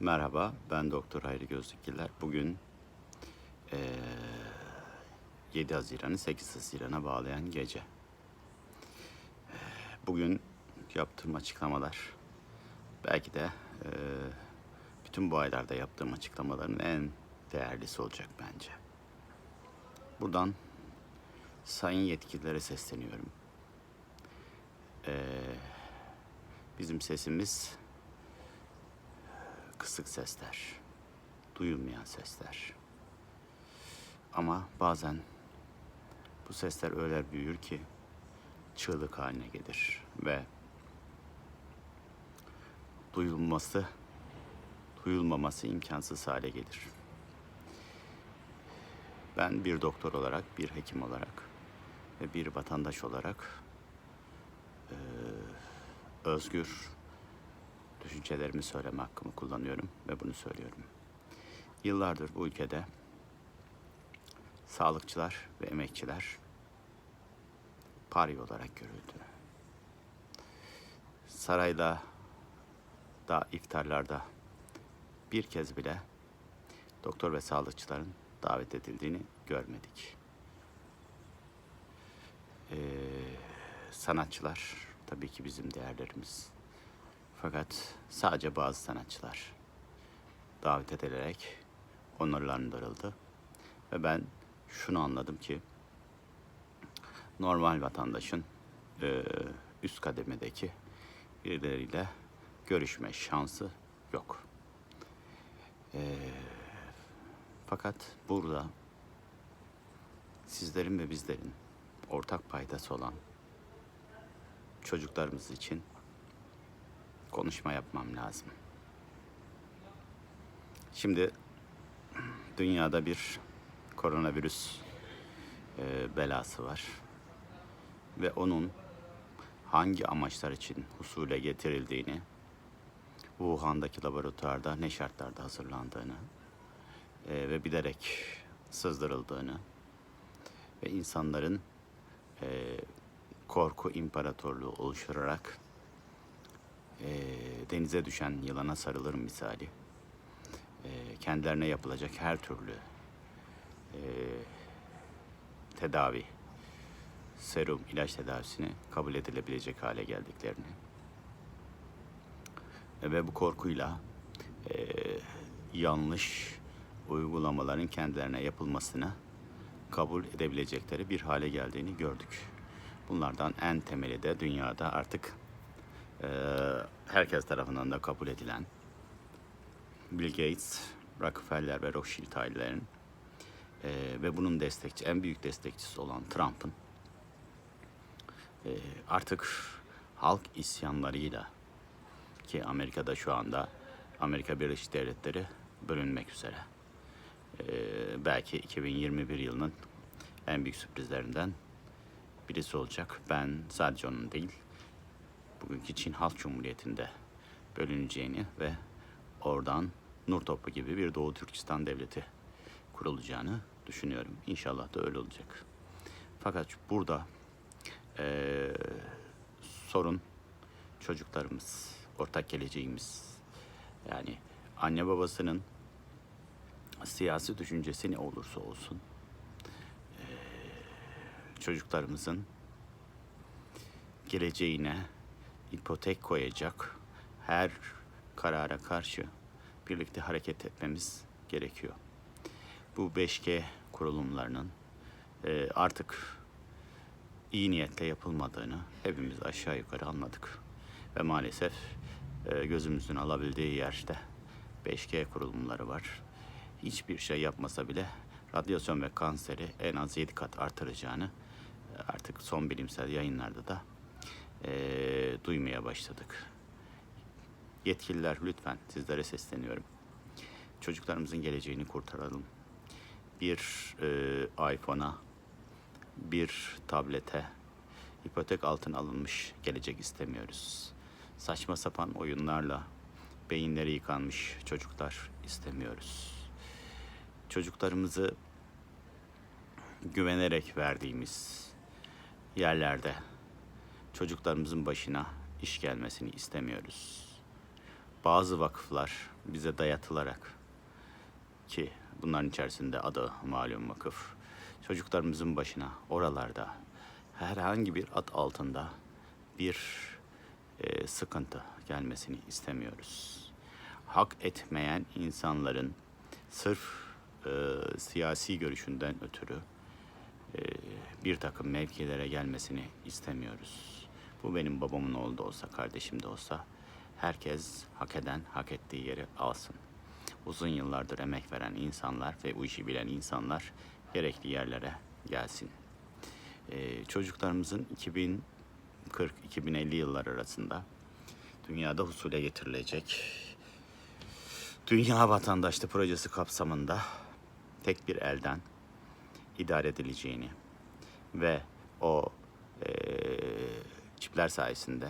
Merhaba, ben Doktor Hayri Gözlükgiller. Bugün eee 7 Haziran'ı 8 Haziran'a bağlayan gece. Eee, Bugün yaptığım açıklamalar belki de eee, bütün bu aylarda yaptığım açıklamaların en değerlisi olacak bence. Buradan sayın yetkililere sesleniyorum. Eee, bizim sesimiz kısık sesler, duyulmayan sesler. Ama bazen bu sesler öyle büyür ki çığlık haline gelir ve duyulması, duyulmaması imkansız hale gelir. Ben bir doktor olarak, bir hekim olarak ve bir vatandaş olarak eee, özgür düşüncelerimi söyleme hakkımı kullanıyorum ve bunu söylüyorum. Yıllardır bu ülkede sağlıkçılar ve emekçiler pari olarak görüldü. Sarayda da iftarlarda bir kez bile doktor ve sağlıkçıların davet edildiğini görmedik. Ee, sanatçılar tabii ki bizim değerlerimiz. Fakat sadece bazı sanatçılar davet edilerek onurlandırıldı. Ve ben şunu anladım ki normal vatandaşın eee, üst kademedeki birileriyle görüşme şansı yok. Eee, fakat burada sizlerin ve bizlerin ortak paydası olan çocuklarımız için konuşma yapmam lazım. Şimdi dünyada bir koronavirüs e, belası var ve onun hangi amaçlar için husule getirildiğini, Wuhan'daki laboratuvarda ne şartlarda hazırlandığını e, ve bilerek sızdırıldığını ve insanların e, korku imparatorluğu oluşturarak e, denize düşen yılana sarılır misali e, kendilerine yapılacak her türlü e, tedavi, serum, ilaç tedavisini kabul edilebilecek hale geldiklerini E, ve bu korkuyla e, yanlış uygulamaların kendilerine yapılmasını kabul edebilecekleri bir hale geldiğini gördük. Bunlardan en temeli de dünyada artık herkes tarafından da kabul edilen Bill Gates, Rockefeller ve Rothschild ailelerin e, ve bunun destekçi, en büyük destekçisi olan Trump'ın e, artık halk isyanlarıyla ki Amerika'da şu anda Amerika Birleşik Devletleri bölünmek üzere. E, belki 2021 yılının en büyük sürprizlerinden birisi olacak. Ben sadece onun değil, bugünkü Çin Halk Cumhuriyeti'nde bölüneceğini ve oradan Nur Topu gibi bir Doğu Türkistan devleti kurulacağını düşünüyorum. İnşallah da öyle olacak. Fakat burada eee, sorun çocuklarımız, ortak geleceğimiz. Yani anne babasının siyasi düşüncesi ne olursa olsun eee, çocuklarımızın geleceğine ipotek koyacak her karara karşı birlikte hareket etmemiz gerekiyor. Bu 5G kurulumlarının e, artık iyi niyetle yapılmadığını hepimiz aşağı yukarı anladık. Ve maalesef e, gözümüzün alabildiği yerde 5G kurulumları var. Hiçbir şey yapmasa bile radyasyon ve kanseri en az 7 kat artıracağını e, artık son bilimsel yayınlarda da e, duymaya başladık. Yetkililer lütfen sizlere sesleniyorum. Çocuklarımızın geleceğini kurtaralım. Bir e, iPhone'a, bir tablete ipotek altına alınmış gelecek istemiyoruz. Saçma sapan oyunlarla beyinleri yıkanmış çocuklar istemiyoruz. Çocuklarımızı güvenerek verdiğimiz yerlerde çocuklarımızın başına iş gelmesini istemiyoruz. bazı vakıflar bize dayatılarak ki bunların içerisinde adı malum vakıf çocuklarımızın başına oralarda herhangi bir ad altında bir e, sıkıntı gelmesini istemiyoruz. Hak etmeyen insanların sırf e, siyasi görüşünden ötürü e, bir takım mevkilere gelmesini istemiyoruz. Bu benim babamın oğlu da olsa, kardeşim de olsa herkes hak eden hak ettiği yeri alsın. Uzun yıllardır emek veren insanlar ve bu işi bilen insanlar gerekli yerlere gelsin. Ee, çocuklarımızın 2040-2050 yıllar arasında dünyada husule getirilecek Dünya Vatandaşlığı Projesi kapsamında tek bir elden idare edileceğini ve o eee, çipler sayesinde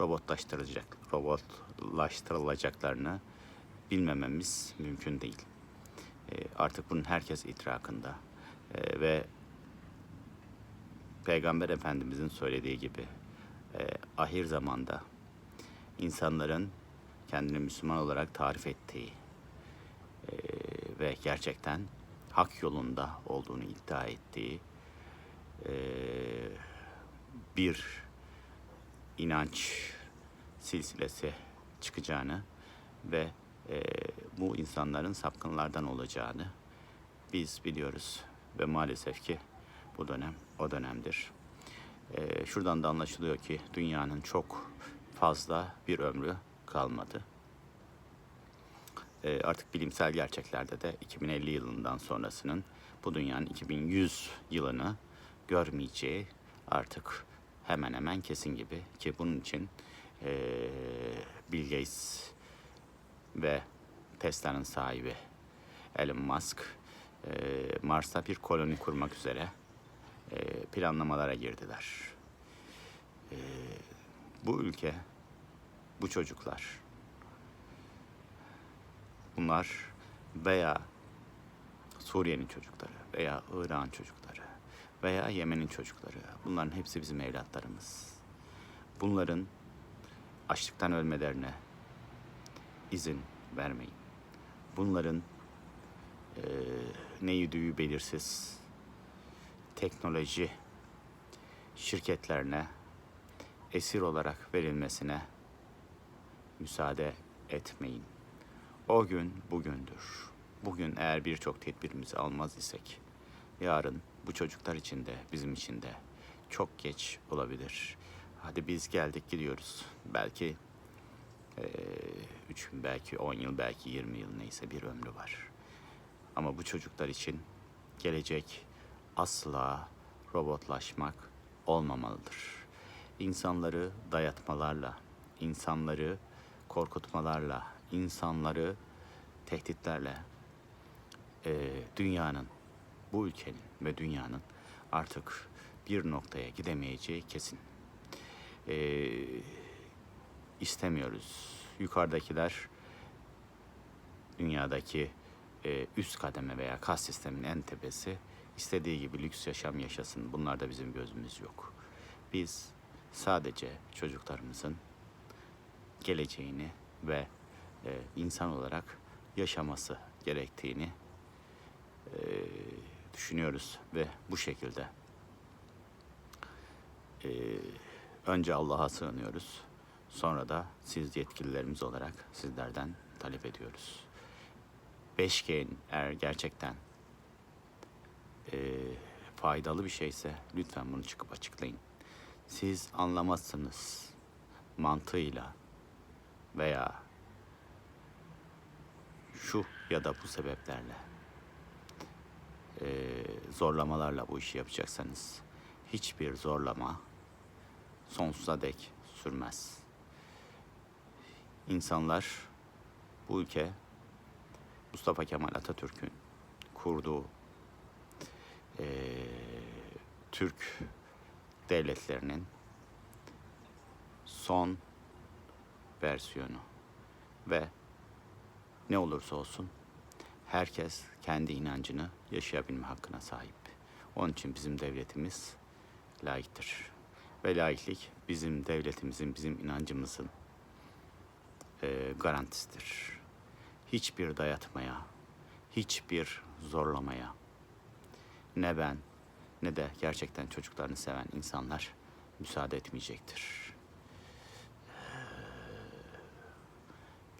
robotlaştırılacak, robotlaştırılacaklarını bilmememiz mümkün değil. Eee, artık bunun herkes idrakında Eee, ve Peygamber Efendimizin söylediği gibi eee, ahir zamanda insanların kendini Müslüman olarak tarif ettiği eee, ve gerçekten hak yolunda olduğunu iddia ettiği eee, bir inanç silsilesi çıkacağını ve eee, bu insanların sapkınlardan olacağını biz biliyoruz ve maalesef ki bu dönem o dönemdir. Eee, şuradan da anlaşılıyor ki dünyanın çok fazla bir ömrü kalmadı. Eee, artık bilimsel gerçeklerde de 2050 yılından sonrasının bu dünyanın 2100 yılını görmeyeceği artık hemen hemen kesin gibi ki bunun için eee Bill Gates ve Tesla'nın sahibi Elon Musk eee, Mars'ta bir koloni kurmak üzere eee, planlamalara girdiler. Eee, bu ülke, bu çocuklar, bunlar veya Suriye'nin çocukları veya Irak'ın çocukları veya Yemen'in çocukları bunların hepsi bizim evlatlarımız. Bunların açlıktan ölmelerine izin vermeyin. Bunların eee ne yediği belirsiz teknoloji şirketlerine esir olarak verilmesine müsaade etmeyin. O gün bugündür. Bugün eğer birçok tedbirimizi almaz isek, yarın bu çocuklar için de bizim için de çok geç olabilir. Hadi biz geldik gidiyoruz. Belki eee 3 gün, belki 10 yıl, belki 20 yıl neyse bir ömrü var. Ama bu çocuklar için gelecek asla robotlaşmak olmamalıdır. İnsanları dayatmalarla, insanları korkutmalarla, insanları tehditlerle eee, dünyanın, bu ülkenin ve dünyanın artık bir noktaya gidemeyeceği kesin. Eee, istemiyoruz. Yukarıdakiler dünyadaki e, üst kademe veya kas sistemin en tepesi istediği gibi lüks yaşam yaşasın. Bunlarda bizim gözümüz yok. Biz sadece çocuklarımızın geleceğini ve e, insan olarak yaşaması gerektiğini e, düşünüyoruz ve bu şekilde e, önce Allah'a sığınıyoruz. Sonra da siz yetkililerimiz olarak sizlerden talep ediyoruz. 5G'nin eğer gerçekten e, faydalı bir şeyse lütfen bunu çıkıp açıklayın. Siz anlamazsınız mantığıyla veya şu ya da bu sebeplerle e, zorlamalarla bu işi yapacaksanız hiçbir zorlama sonsuza dek sürmez. İnsanlar bu ülke Mustafa Kemal Atatürk'ün kurduğu eee, Türk devletlerinin son versiyonu ve ne olursa olsun herkes kendi inancını yaşayabilme hakkına sahip. Onun için bizim devletimiz laiktir. Ve laiklik bizim devletimizin, bizim inancımızın e, garantisidir. Hiçbir dayatmaya, hiçbir zorlamaya ne ben ne de gerçekten çocuklarını seven insanlar müsaade etmeyecektir.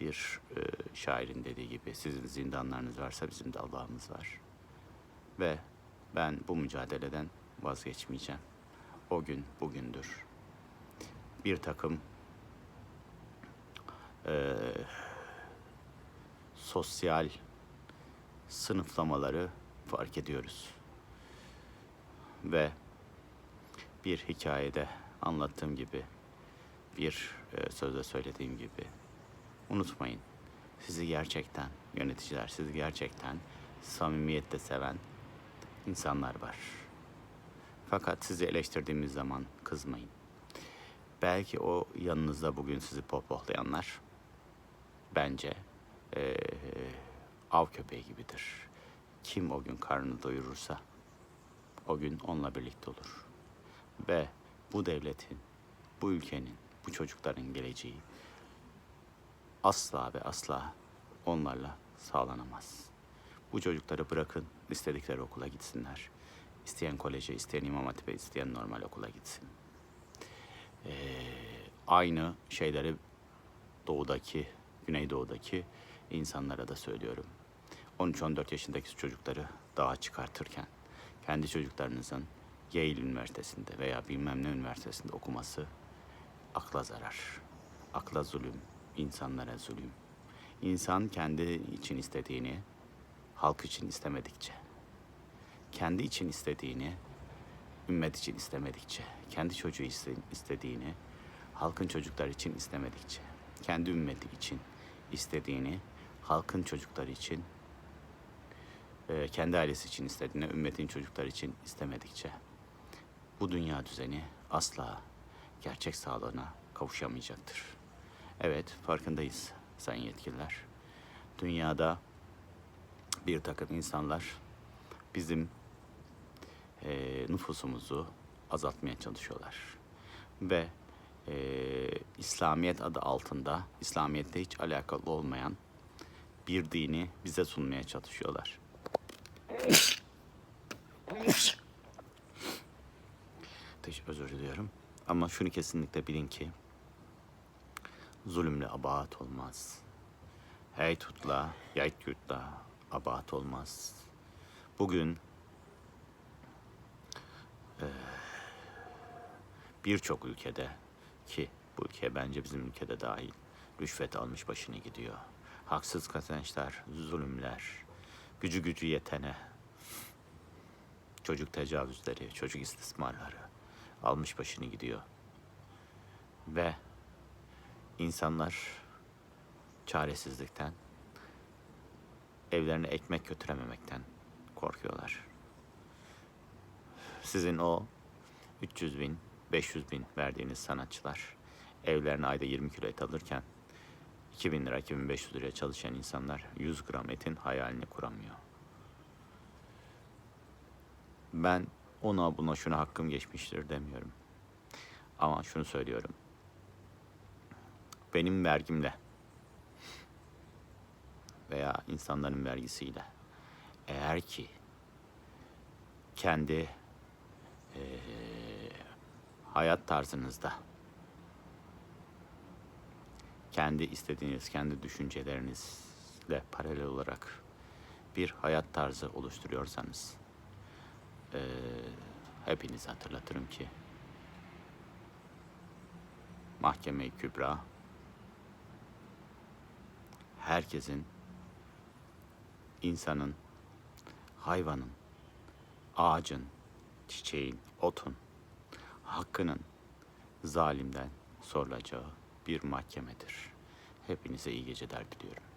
Bir e, şairin dediği gibi sizin zindanlarınız varsa bizim de Allah'ımız var. Ve ben bu mücadeleden vazgeçmeyeceğim. O gün bugündür. Bir takım e, sosyal sınıflamaları fark ediyoruz. Ve bir hikayede anlattığım gibi, bir e, sözde söylediğim gibi unutmayın. Sizi gerçekten yöneticiler, sizi gerçekten samimiyetle seven insanlar var. Fakat sizi eleştirdiğimiz zaman kızmayın. Belki o yanınızda bugün sizi pohpohlayanlar bence eee, av köpeği gibidir. Kim o gün karnını doyurursa o gün onunla birlikte olur. Ve bu devletin, bu ülkenin, bu çocukların geleceği asla ve asla onlarla sağlanamaz. Bu çocukları bırakın, istedikleri okula gitsinler. İsteyen koleje, isteyen imam hatibe, isteyen normal okula gitsin. Ee, aynı şeyleri doğudaki, güneydoğudaki insanlara da söylüyorum. 13-14 yaşındaki çocukları dağa çıkartırken kendi çocuklarınızın Yale Üniversitesi'nde veya bilmem ne üniversitesinde okuması akla zarar. Akla zulüm, insanlara zulüm. İnsan kendi için istediğini halk için istemedikçe, kendi için istediğini ümmet için istemedikçe, kendi çocuğu iste- istediğini halkın çocukları için istemedikçe, kendi ümmeti için istediğini halkın çocukları için, e, kendi ailesi için istediğini ümmetin çocukları için istemedikçe bu dünya düzeni asla gerçek sağlığına kavuşamayacaktır. Evet, farkındayız sayın yetkililer. Dünyada bir takım insanlar bizim eee, nüfusumuzu azaltmaya çalışıyorlar. Ve eee, İslamiyet adı altında, İslamiyet'te hiç alakalı olmayan bir dini bize sunmaya çalışıyorlar. Teşekkür özür diliyorum. Ama şunu kesinlikle bilin ki zulümle abahat olmaz. Heytutla, yaytgürtla abahat olmaz. Bugün eee, birçok ülkede ki bu ülke bence bizim ülkede dahil rüşvet almış başını gidiyor. Haksız kazançlar, zulümler, gücü gücü yetene, çocuk tecavüzleri, çocuk istismarları almış başını gidiyor. Ve insanlar çaresizlikten, evlerine ekmek götürememekten korkuyorlar. Sizin o 300 bin, 500 bin verdiğiniz sanatçılar evlerine ayda 20 kilo et alırken 2000 lira, 2500 liraya çalışan insanlar 100 gram etin hayalini kuramıyor. Ben ona buna şuna hakkım geçmiştir demiyorum. Ama şunu söylüyorum. Benim vergimle veya insanların vergisiyle. Eğer ki kendi eee, hayat tarzınızda kendi istediğiniz, kendi düşüncelerinizle paralel olarak bir hayat tarzı oluşturuyorsanız eee hepinize hatırlatırım ki Mahkeme-i Kübra herkesin insanın, hayvanın, ağacın, çiçeğin, otun hakkının zalimden sorulacağı bir mahkemedir. Hepinize iyi geceler diliyorum.